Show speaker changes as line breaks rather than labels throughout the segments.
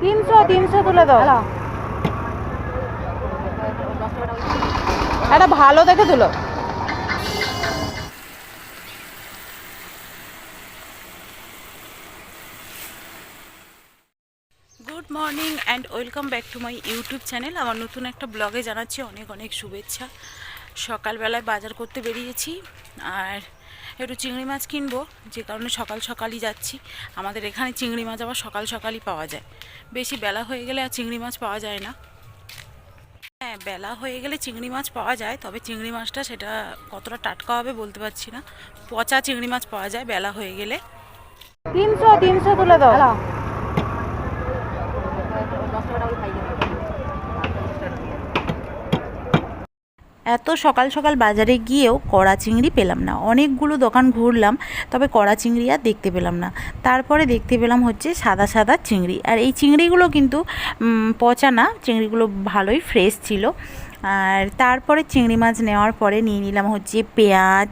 তিনশো তিনশো তুলে দাও। একটা ভালো দেখে তুলো।
Good morning and welcome back to my YouTube channel আমার নতুন একটা ব্লগে জানাচ্ছি অনেক অনেক শুভেচ্ছা। সকালবেলায় বাজার করতে বেরিয়েছি। আর একটু চিংড়ি মাছ কিনবো যে কারণে সকাল সকালই যাচ্ছি। আমাদের এখানে চিংড়ি মাছ আবার সকাল সকালই পাওয়া যায়। বেশি বেলা হয়ে গেলে আর চিংড়ি মাছ পাওয়া যায় না। হ্যাঁ বেলা হয়ে গেলে চিংড়ি মাছ পাওয়া যায় তবে চিংড়ি মাছটা সেটা কতটা টাটকা হবে বলতে পারছি না। পচা চিংড়ি মাছ পাওয়া যায় বেলা হয়ে গেলে।
তিনশো তিনশো তুলে দাও।
এত সকাল সকাল বাজারে গিয়েও কড়া চিংড়ি পেলাম না। অনেকগুলো দোকান ঘুরলাম, তবে কড়া চিংড়ি আর দেখতে পেলাম না। তারপরে দেখতে পেলাম হচ্ছে সাদা সাদা চিংড়ি। আর এই চিংড়িগুলো কিন্তু পচা না, চিংড়িগুলো ভালোই ফ্রেশ ছিল। আর তারপরে চিংড়ি মাছ নেওয়ার পরে নিয়ে নিলাম হচ্ছে পেঁয়াজ,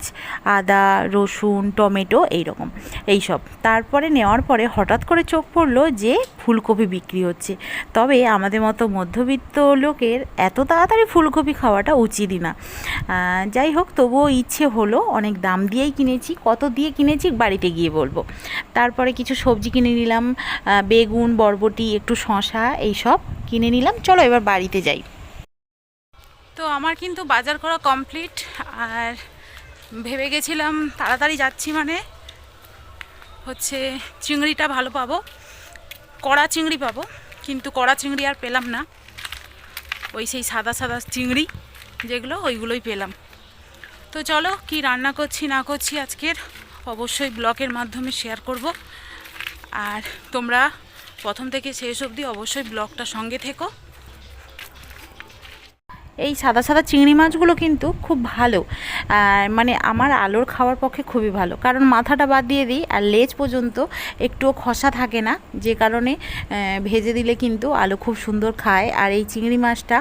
আদা, রসুন, টমেটো এইরকম, এইসব। তারপরে নেওয়ার পরে হঠাৎ করে চোখ পড়ল যে ফুলকপি বিক্রি হচ্ছে। তবে আমাদের মতো মধ্যবিত্ত লোকের এত তাড়াতাড়ি ফুলকপি খাওয়াটা উচিতই না। যাই হোক, তবুও ইচ্ছে হলো, অনেক দাম দিয়েই কিনেছি। কত দিয়ে কিনেছি বাড়িতে গিয়ে বলব। তারপরে কিছু সবজি কিনে নিলাম বেগুন, বরবটি, একটু শশা এইসব কিনে নিলাম। চলো এবার বাড়িতে যাই। তো আমার কিন্তু বাজার করা কমপ্লিট, আর ভেবে গেছিলাম তাড়াতাড়ি যাচ্ছি মানে। হচ্ছে চিংড়িটা ভালো পাবো, কড়া চিংড়ি পাবো, কিন্তু কড়া চিংড়ি আর পেলাম না। ওই সেই সাদা সাদা চিংড়ি যেগুলো, ওইগুলোই পেলাম। তো চলো কি রান্না করছি না করছি আজকের, অবশ্যই ব্লগের মাধ্যমে শেয়ার করব। আর তোমরা প্রথম থেকে শেষ অবধি অবশ্যই ব্লগটা সঙ্গে থেকো। এই সাদা সাদা চিংড়ি মাছগুলো কিন্তু খুব ভালো। মানে আমার আলোর খাওয়ার পক্ষে খুবই ভালো। কারণ মাথাটা বাদ দিয়ে দিই, আর লেজ পর্যন্ত একটুও খসা থাকে না। যে কারণে ভেজে দিলে কিন্তু আলো খুব সুন্দর খায়। আর এই চিংড়ি মাছটা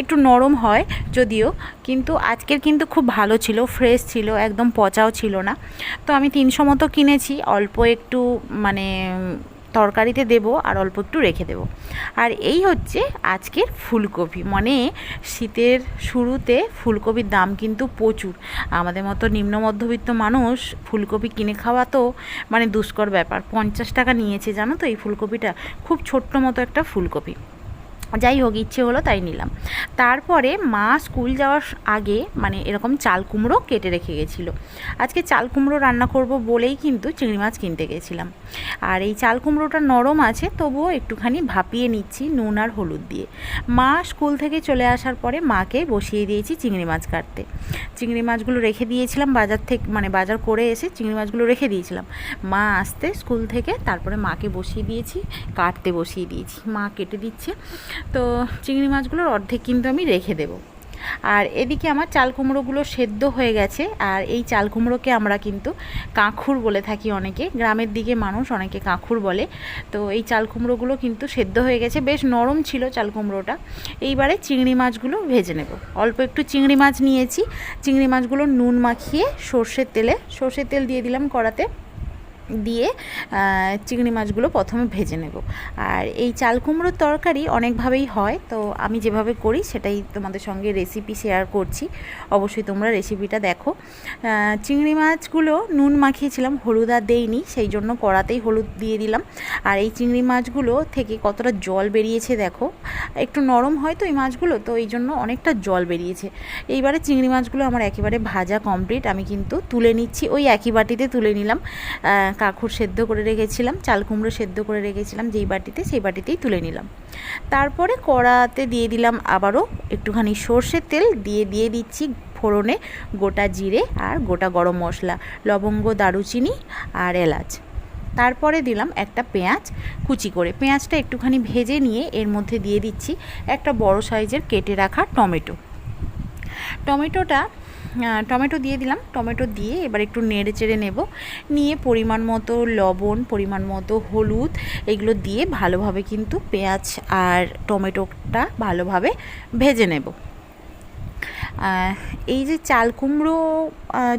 একটু নরম হয় যদিও, কিন্তু আজকের কিন্তু খুব ভালো ছিল, ফ্রেশ ছিল, একদম পচাও ছিল না। তো আমি তিনশো মতো কিনেছি, অল্প একটু মানে তরকারিতে দেব আর অল্প একটু রেখে দেব। আর এই হচ্ছে আজকের ফুলকপি। মানে শীতের শুরুতে ফুলকপির দাম কিন্তু প্রচুর। আমাদের মতো নিম্ন মধ্যবিত্ত মানুষ ফুলকপি কিনে খাওয়া তো মানে দুষ্কর ব্যাপার। পঞ্চাশ টাকা নিয়েছে, জানো তো এই ফুলকপিটা? খুব ছোট্ট মতো একটা ফুলকপি। যাই হোক, ইচ্ছে হলো তাই নিলাম। তারপরে মা স্কুল যাওয়ার আগে মানে এরকম চাল কুমড়ো কেটে রেখে গেছিল। আজকে চাল কুমড়ো রান্না করব বলেই কিন্তু চিংড়ি মাছ কিনতে গেছিলাম। আর এই চাল কুমড়োটা নরম আছে, তবুও একটুখানি ভাপিয়ে নিচ্ছি নুন আর হলুদ দিয়ে। মা স্কুল থেকে চলে আসার পরে মাকে বসিয়ে দিয়েছি চিংড়ি মাছ কাটতে। চিংড়ি মাছগুলো রেখে দিয়েছিলাম বাজার থেকে মানে বাজার করে এসে চিংড়ি মাছগুলো রেখে দিয়েছিলাম। মা আসতে স্কুল থেকে, তারপরে মাকে বসিয়ে দিয়েছি, কাটতে বসিয়ে দিয়েছি। মা কেটে দিচ্ছে। তো চিংড়ি মাছগুলোর অর্ধেক কিন্তু আমি রেখে দেবো। আর এদিকে আমার চাল কুমড়োগুলো সেদ্ধ হয়ে গেছে। আর এই চাল কুমড়োকে আমরা কিন্তু কাঁখুর বলে থাকি অনেকে। গ্রামের দিকে মানুষ অনেকে কাঁখুর বলে। তো এই চাল কুমড়োগুলো কিন্তু সেদ্ধ হয়ে গেছে। বেশ নরম ছিল চাল কুমড়োটা। এইবারে চিংড়ি মাছগুলো ভেজে নেব। অল্প একটু চিংড়ি মাছ নিয়েছি। চিংড়ি মাছগুলো নুন মাখিয়ে সর্ষের তেলে সর্ষের তেল দিয়ে দিলাম কড়াতে। দিয়ে চিংড়ি মাছগুলো প্রথমে ভেজে নেব। আর এই চাল কুমড়োর তরকারি অনেকভাবেই হয়, তো আমি যেভাবে করি সেটাই তোমাদের সঙ্গে রেসিপি শেয়ার করছি। অবশ্যই তোমরা রেসিপিটা দেখো। চিংড়ি মাছগুলো নুন মাখিয়েছিলাম, হলুদ আর দেইনি, সেই জন্য কড়াতেই হলুদ দিয়ে দিলাম। আর এই চিংড়ি মাছগুলো থেকে কতটা জল বেরিয়েছে দেখো। একটু নরম হয় তো এই মাছগুলো, তো এই জন্য অনেকটা জল বেরিয়েছে। এইবারে চিংড়ি মাছগুলো আমার একেবারে ভাজা কমপ্লিট আমি কিন্তু তুলে নিচ্ছি, ওই একই বাটিতে তুলে নিলাম। কাঁকুর সেদ্ধ করে রেখেছিলাম, চাল কুমড়ো সেদ্ধ করে রেখেছিলাম, যেই বাটিতে, সেই বাটিতেই তুলে নিলাম। তারপরে কড়াতে দিয়ে দিলাম আবারও একটুখানি সর্ষের তেল, দিয়ে দিয়ে দিচ্ছি ফোড়নে গোটা জিরে আর গোটা গরম মশলা, লবঙ্গ, দারুচিনি আর এলাচ। তারপরে দিলাম একটা পেঁয়াজ কুচি করে। পেঁয়াজটা একটুখানি ভেজে নিয়ে এর মধ্যে দিয়ে দিচ্ছি একটা বড় সাইজের কেটে রাখা টমেটো। টমেটোটা টমেটো দিয়ে দিলাম। টমেটো দিয়ে এবার একটু নেড়ে চেড়ে নেব। নিয়ে পরিমাণ মতো লবণ, পরিমাণ মতো হলুদ, এগুলো দিয়ে ভালোভাবে কিন্তু পেঁয়াজ আর টমেটোটা ভালোভাবে ভেজে নেব। এই যে চাল কুমড়ো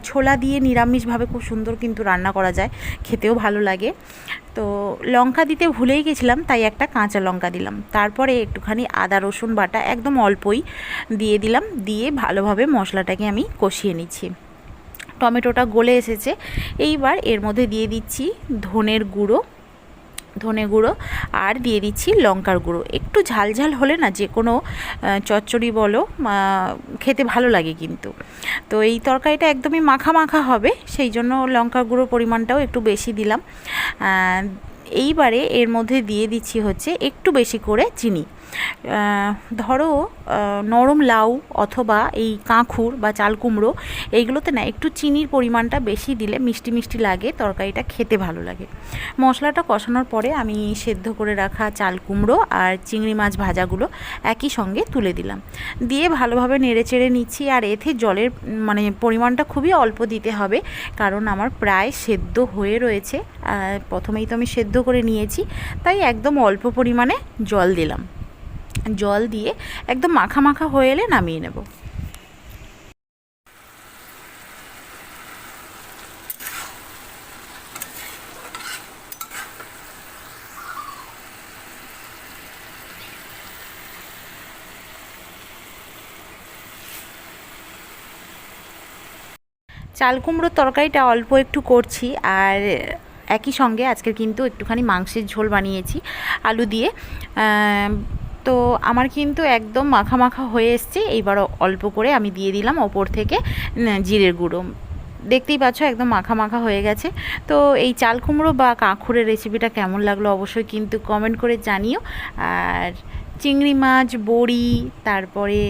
ছোলা দিয়ে নিরামিষভাবে খুব সুন্দর কিন্তু রান্না করা যায়, খেতেও ভালো লাগে। তো লঙ্কা দিতে ভুলেই গেছিলাম, তাই একটা কাঁচা লঙ্কা দিলাম। তারপরে একটুখানি আদা, রসুন বাটা একদম অল্পই দিয়ে দিলাম, দিয়ে ভালোভাবে মশলাটাকে আমি কষিয়ে নিচ্ছি। টমেটোটা গলে এসেছে, এইবার এর মধ্যে দিয়ে দিচ্ছি ধনের গুঁড়ো। ধনে গুঁড়ো আর দিয়ে দিচ্ছি লঙ্কার গুঁড়ো। একটু ঝাল ঝাল হলে না যে কোনো চচ্চড়ি বলো খেতে ভালো লাগে কিন্তু। তো এই তরকারিটা একদমই মাখা মাখা হবে, সেই জন্য লঙ্কার গুঁড়ো পরিমাণটাও একটু বেশি দিলাম। এইবারে এর মধ্যে দিয়ে দিচ্ছি হচ্ছে একটু বেশি করে চিনি। ধরো নরম লাউ অথবা এই কাঁকুর বা চাল কুমড়ো, এইগুলোতে না একটু চিনির পরিমাণটা বেশি দিলে মিষ্টি মিষ্টি লাগে, তরকারিটা খেতে ভালো লাগে। মশলাটা কষানোর পরে আমি সেদ্ধ করে রাখা চাল কুমড়ো আর চিংড়ি মাছ ভাজাগুলো একই সঙ্গে তুলে দিলাম। দিয়ে ভালোভাবে নেড়ে চেড়ে নিচ্ছি আর এতে জলের মানে পরিমাণটা খুবই অল্প দিতে হবে, কারণ আমার প্রায় সেদ্ধ হয়ে রয়েছে। প্রথমেই তো আমি সেদ্ধ করে নিয়েছি, তাই একদম অল্প পরিমাণে জল দিলাম। জল দিয়ে একদম মাখা মাখা হয়ে এলে নামিয়ে নেব। চাল কুমড়োর তরকারিটা অল্প একটু করছি আর একই সঙ্গে আজকে কিন্তু একটুখানি মাংসের ঝোল বানিয়েছি, আলু দিয়ে। তো আমার কিন্তু একদম মাখা মাখা হয়ে এসছে। এইবার অল্প করে আমি দিয়ে দিলাম ওপর থেকে জিরের গুঁড়ো। দেখতেই পাচ্ছ একদম মাখা মাখা হয়ে গেছে। তো এই চাল কুমড়ো বা কাঁকুরের রেসিপিটা কেমন লাগল অবশ্যই কিন্তু কমেন্ট করে জানিও। আর চিংড়ি মাছ, বড়ি, তারপরে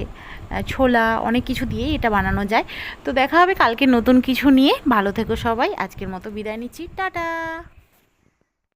ছোলা, অনেক কিছু দিয়ে এটা বানানো যায়। তো দেখা হবে কালকে নতুন কিছু নিয়ে। ভালো থেকো সবাই। আজকের মতো বিদায় নিচ্ছি। টাটা!